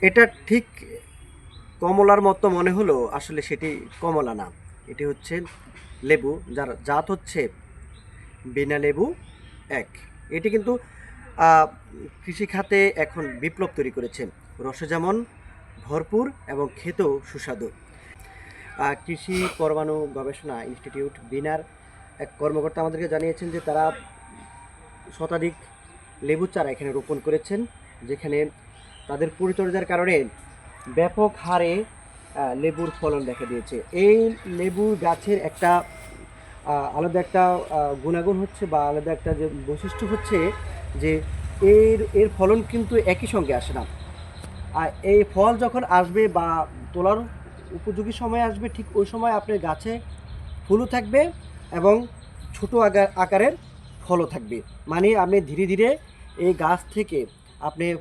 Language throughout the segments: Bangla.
এটা ঠিক কমলার মতো মনে হলো আসলে সেটি কমলা না। এটি হচ্ছে লেবু যার জাত হচ্ছে বিনা লেবু এক। এটি কিন্তু আহ, কৃষিখাতে এখন বিপ্লব তৈরি করেছে। রসে যেমন ভরপুর এবং খেতেও সুস্বাদু। কৃষি পরমাণু গবেষণা ইনস্টিটিউট বিনার এক কর্মকর্তা আমাদেরকে জানিয়েছেন যে তারা শতাধিক লেবু চারা এখানে রোপণ করেছেন যেখানে তাদের পরিচর্যার কারণে ব্যাপক হারে লেবুর ফলন দেখা দিয়েছে। এই লেবুর গাছের একটা আলাদা একটা গুণাগুণ হচ্ছে বা আলাদা একটা যে বৈশিষ্ট্য হচ্ছে যে এর এর ফলন কিন্তু একই সঙ্গে আসে না। আর এই ফল যখন আসবে বা তোলার উপযোগী সময় আসবে, ঠিক ওই সময় আপনার গাছে ফুলও থাকবে এবং ছোট আকারের ফলও থাকবে। মানে আপনি ধীরে ধীরে এই গাছ থেকে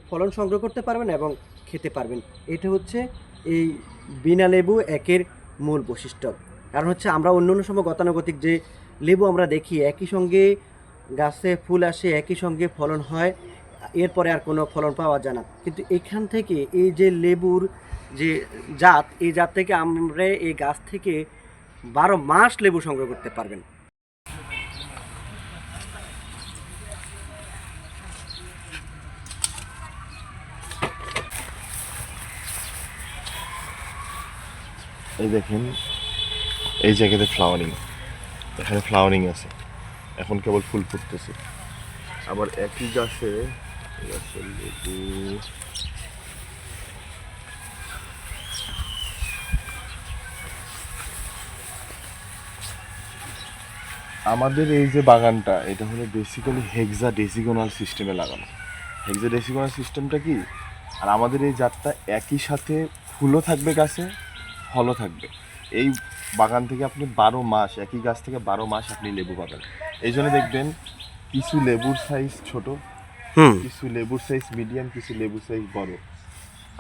ফলন সংগ্রহ করতে পারবেন এবং খেতে পারবেন। এটা হচ্ছে এই বিনা লেবু একের মূল বৈশিষ্ট্য। কারণ হচ্ছে আমরা অন্য অন্য সময় গতানুগতিক যে লেবু আমরা দেখি, একই সঙ্গে গাছে ফুল আসে, একই সঙ্গে ফলন হয়, এরপরে আর কোনো ফলন পাওয়া যায় না। কিন্তু এখান থেকে এই যে লেবুর যে জাত, এই জাত থেকে আমরা এই গাছ থেকে বারো মাস লেবু সংগ্রহ করতে পারবেন। এই দেখেন, এই জায়গাতে ফ্লাওয়ারিং এখানে ফ্লাওয়ারিং আছে। এখন কেবল ফুল ফুটতেছে। আবার একই গাছে আমাদের এই যে বাগানটা, এটা হলো বেসিক্যালি হেক্সা ডেসিগোনাল সিস্টেমে লাগানো। হেক্সা ডেসিগোনাল সিস্টেমটা কি? আর আমাদের এই জাতটা একই সাথে ফুলও থাকবে গাছে ফলও থাকবে। এই বাগান থেকে আপনি বারো মাস একই গাছ থেকে বারো মাস আপনি লেবু পাবেন। এই জন্য দেখবেন কিছু লেবুর সাইজ ছোট কিছু লেবুর সাইজ মিডিয়াম কিছু লেবুর সাইজ বড়।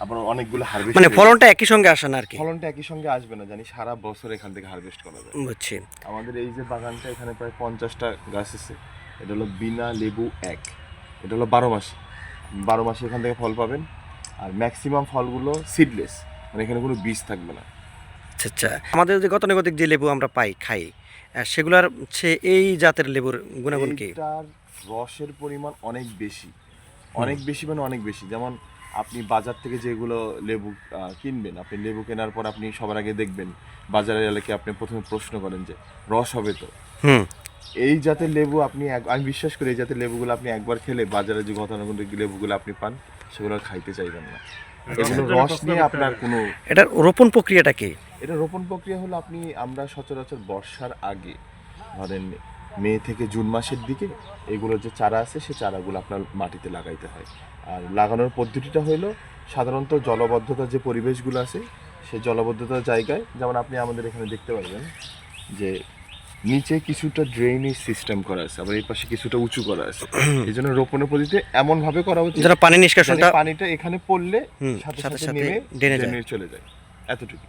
আবার অনেকগুলো হারভেস্ট মানে ফলনটা একই সঙ্গে আসে না আর কি? ফলনটা একই সঙ্গে আসবে না জানি সারা বছর এখান থেকে হারভেস্ট করা যায়। বুঝছি। আমাদের এই যে বাগানটা এখানে প্রায় পঞ্চাশটা গাছ আছে। এটা হলো বিনা লেবু এক। এটা হলো বারো মাস। বারো মাসে এখান থেকে ফল পাবেন। আর ম্যাক্সিমাম ফলগুলো সিডলেস মানে এখানে কোনো বীজ থাকবে না। আচ্ছা আচ্ছা। আমাদের যে গতানুগতিক যে লেবু আমরা পাই খাই সেগুলার সে এই জাতের লেবুর গুণাগুণ কি? রসের পরিমাণ অনেক বেশি। অনেক বেশি মানে অনেক বেশি। যেমন আপনি বাজার থেকে যেগুলো লেবু কিনবেন আপনি লেবু কেনার পর আপনি সবার আগে দেখবেন বাজারে এলাকায় আপনি প্রথমে প্রশ্ন করেন যে রস হবে তো? হুম। এই জাতের লেবু আপনি এক- আমি বিশ্বাস করি এই জাতের লেবুগুলো আপনি একবার খেলে বাজারে যে গতানুগতিক লেবুগুলো আপনি পান সেগুলো খাইতে চাইবেন না। এগুলো রস নিয়ে আপনার কোনো এটার রোপণ প্রক্রিয়াটা কি? এটা রোপণ প্রক্রিয়া হলো আপনি আমরা সচরাচর বর্ষার আগে ধরেন মে থেকে জুন মাসের দিকে এগুলোর যে চারা আছে সে চারাগুলো আপনার মাটিতে লাগাইতে হয়। আর লাগানোর পদ্ধতিটা হলো সাধারণত জলবদ্ধতার যে পরিবেশগুলো আছে সেই জলবদ্ধতার জায়গায় যেমন আপনি আমাদের এখানে দেখতে পারবেন যে নিচে কিছুটা ড্রেনেজ সিস্টেম করা আছে আবার এই পাশে কিছুটা উঁচু করা আছে। এই জন্য রোপণের পদ্ধতিতে এমন ভাবে করা উচিত যারা পানি নিষ্কাশনটা পানিটা এখানে পড়লে সাথে সাথে নেমে ড্রেনে চলে যায়। এতটুকু